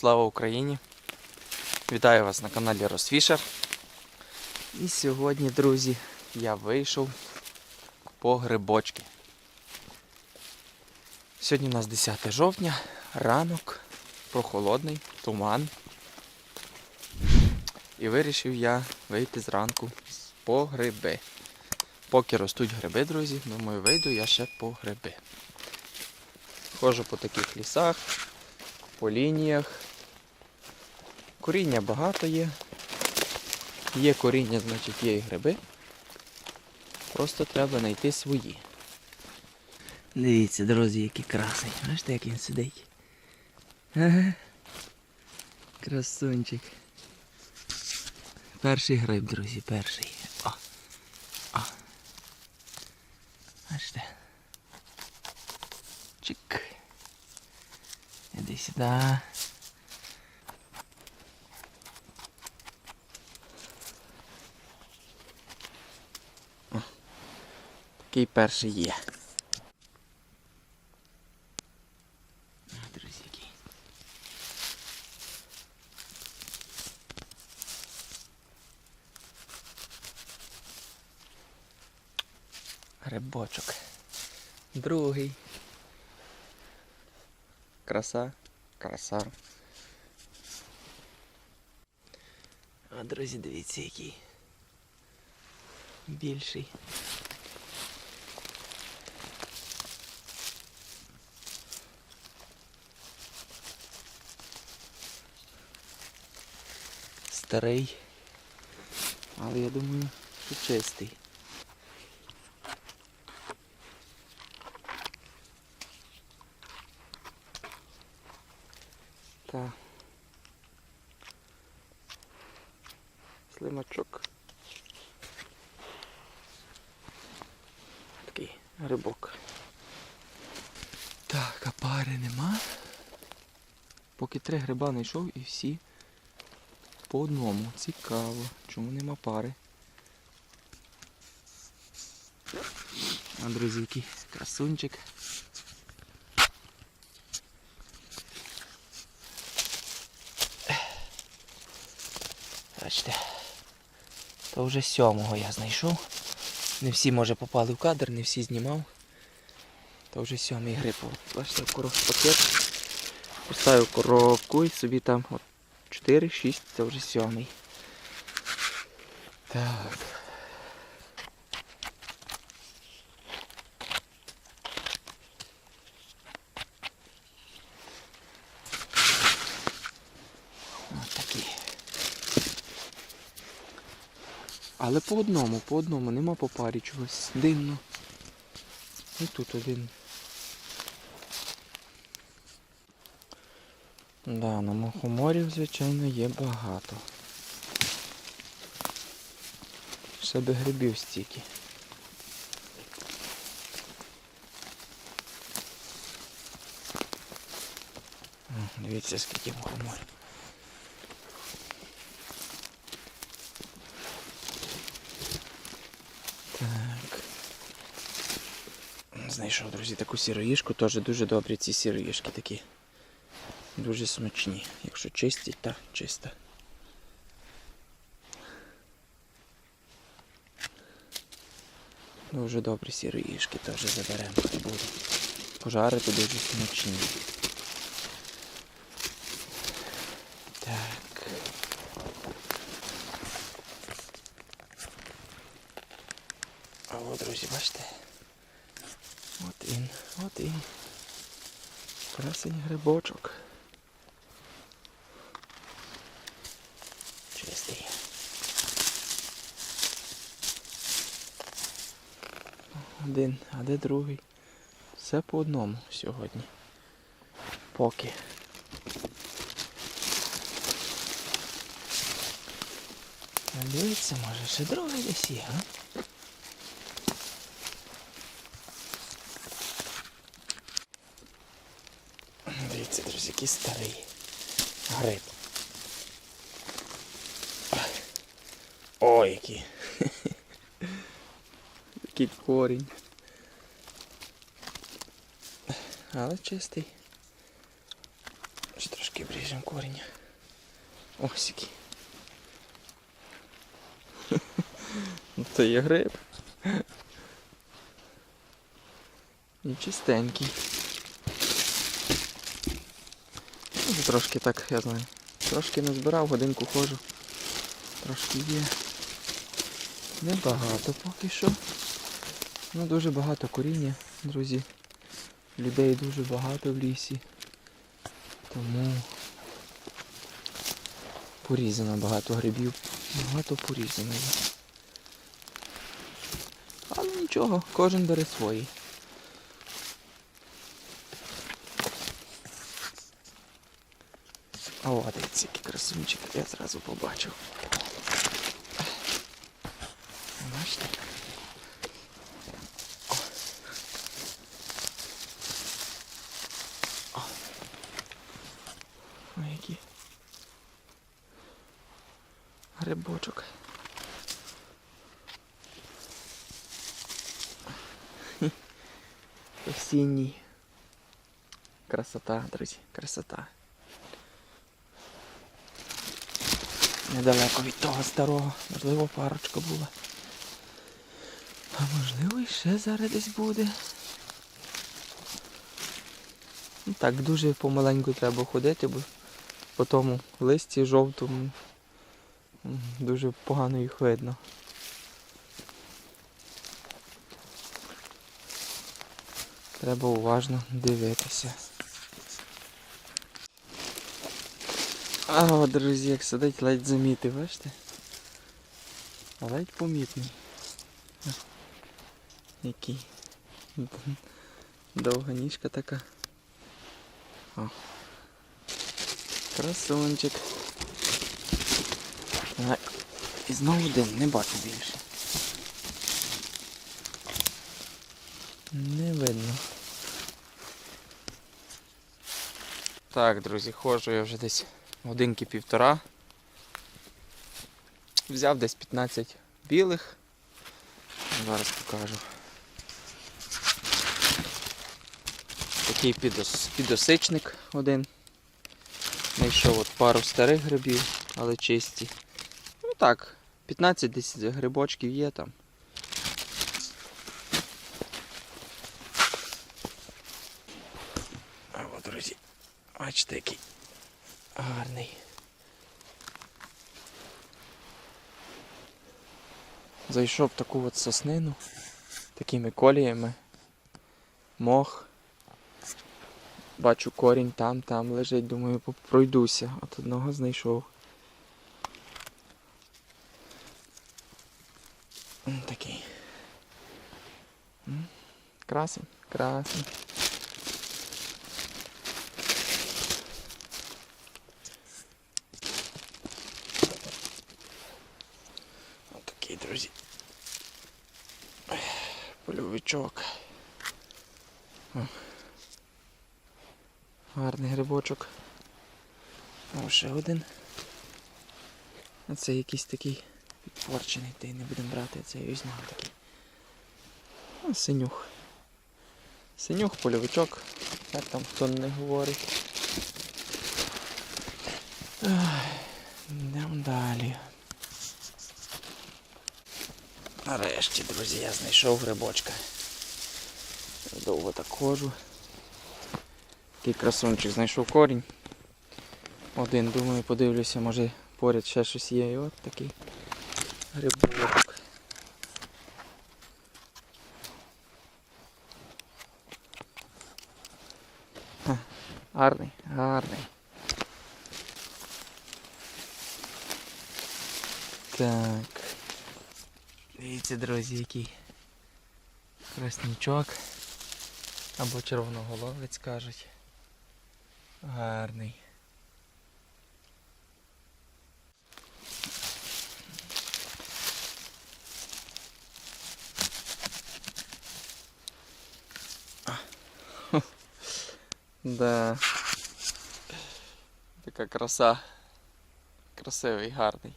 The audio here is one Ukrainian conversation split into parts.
Слава Україні! Вітаю вас на каналі Росфішер. І сьогодні, друзі, я вийшов по грибочки. Сьогодні у нас 10 жовтня, ранок, прохолодний, туман. І вирішив я вийти зранку по гриби. Поки ростуть гриби, друзі, думаю, вийду я ще по гриби. Ходжу по таких лісах, по лініях. Коріння багато є. Є коріння, значить є і гриби. Просто треба знайти свої. Дивіться, друзі, який красний. Бачите, як він сидить. Ага. Красунчик. Перший гриб, друзі, перший. О. О. Бачите. Чик. Іди сюди. Такий перший є. Друзі, який. Грибочок. Другий. Краса, краса. А, друзі, дивіться, який. Більший. Старий. Але я думаю, що чистий. Так. Слимачок. Такий грибок. Так, а пари нема. Поки три гриба знайшов і всі по одному. Цікаво. Чому нема пари? А, друзі, який красунчик. Бачите, то вже сьомого я знайшов. Не всі, може, попали в кадр, не всі знімав. То вже сьомий гриб. Бачите, коров пакет. Поставив коробку і собі там от 4-6, це вже сьомий. Так. Але по одному, по одному, нема по парі чогось. Дивно. І тут один. Да, на мухоморів, звичайно, є багато. Ще би грибів стільки. Дивіться, скільки мухоморів. Так. Знайшов, друзі, таку сіроїшку, теж дуже добрі ці сіроїшки такі. Дуже смачні. Якщо чисті, та чиста. Дуже добрі сіроїшки теж заберемо, буде. Пожарити дуже смачні. Так. А от, друзі, бачите? От він, от він. Красень грибочок. Чистий. Один, а де другий? Все по одному сьогодні. Поки. Дивіться, може ще другий десь є, а? Дивіться, друзі, який старий гриб. Ой, який. Який корінь. Але чистий. Ось трошки бріже. ріжемо корінь. Ось який. Ну, Це є гриб. І чистенький. Ну, Трошки так, я знаю. Трошки не збирав, годинку ходжу. Трошки є. Небагато поки що. Ну дуже багато коріння, друзі. Людей дуже багато в лісі. Тому порізано багато грибів. Багато порізано. Але нічого, кожен бере свої. О, дивіться, який красунчик, я зразу побачив. Бачите? О. О. Ой, який грибочок. Осінній. Красота, друзі, красота. Недалеко від того старого, можливо, парочка була. А можливо і ще зараз десь буде. Ну, так, дуже помаленьку треба ходити, бо по тому листі жовтому дуже погано їх видно. Треба уважно дивитися. А, от, друзі, як сидить, ледь замітив, бачите? Ледь помітний. Який. Довга ніжка така. О. Красунчик. І знову один, не бачу більше. Не видно. Так, друзі, ходжу я вже десь годинки півтора. Взяв десь 15 білих. Зараз покажу. Такий підос, підосичник один. Знайшов от пару старих грибів, але чисті. Так, 15 десь грибочків є там. А от, друзі, бачите, який гарний. Зайшов таку от соснину, такими коліями, мох. Бачу корінь там, там лежить, думаю, пройдуся. От одного знайшов. Красень, красень. Ось такий, друзі. Польовичок. Гарний грибочок. О, ще один. А це якийсь такий підпорчений, та не будемо брати, це зняв такий. Синюх. Синюх, польовичок. Як там хто не говорить. Йдемо далі. Нарешті, друзі, я знайшов грибочка. Довго так ходжу. Такий красунчик знайшов корінь. Один, думаю, подивлюся, може поряд ще щось є. І от такий грибочок. Гарний, гарний. Так. Дивіться, друзі, який краснічок. Або червоноголовець кажуть. Гарний. Да. Така краса. Красивий, гарний.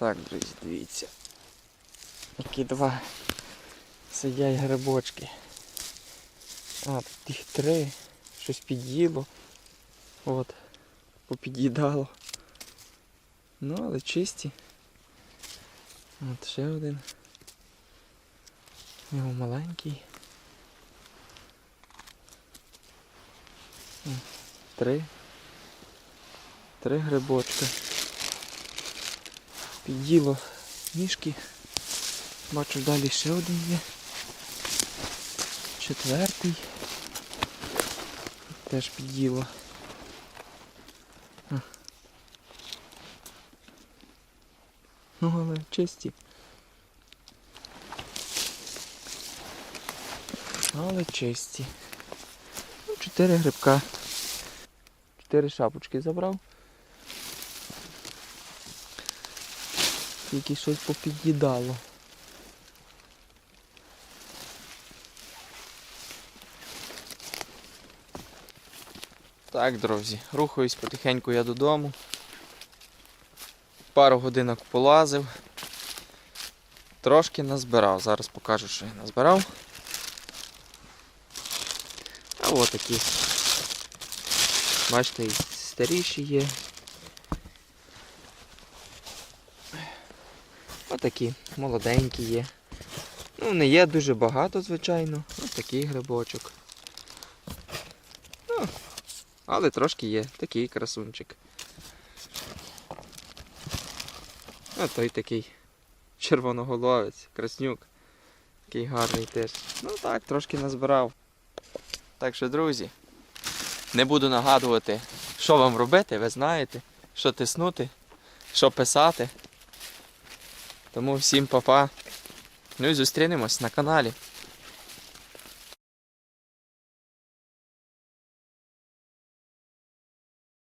Так, друзі, дивіться. Такі два сидять грибочки. А, тут їх три. Щось під'їло. От. Попід'їдало. Ну, але чисті. От ще один. Його маленький. Три. Три грибочки. Під'їло ніжки. Бачу, далі ще один є. Четвертий. Теж під'їло. Ну, але чисті. Але чисті. Ну, чотири грибка. Чотири шапочки забрав. Тільки щось попід'їдало. Так, друзі, рухаюсь потихеньку я додому. Пару годинок полазив. Трошки назбирав. Зараз покажу, що я назбирав. А от такі. Бачите, і старіші є. Отакі, молоденькі є. Ну, не є дуже багато, звичайно. Ось такий грибочок. Але трошки є. Такий красунчик. А той такий червоноголовець, краснюк. Такий гарний теж. Ну так, трошки назбирав. Так що, друзі, не буду нагадувати, що вам робити, ви знаєте, що тиснути, що писати. Тому всім па-па. Ну і зустрінемось на каналі.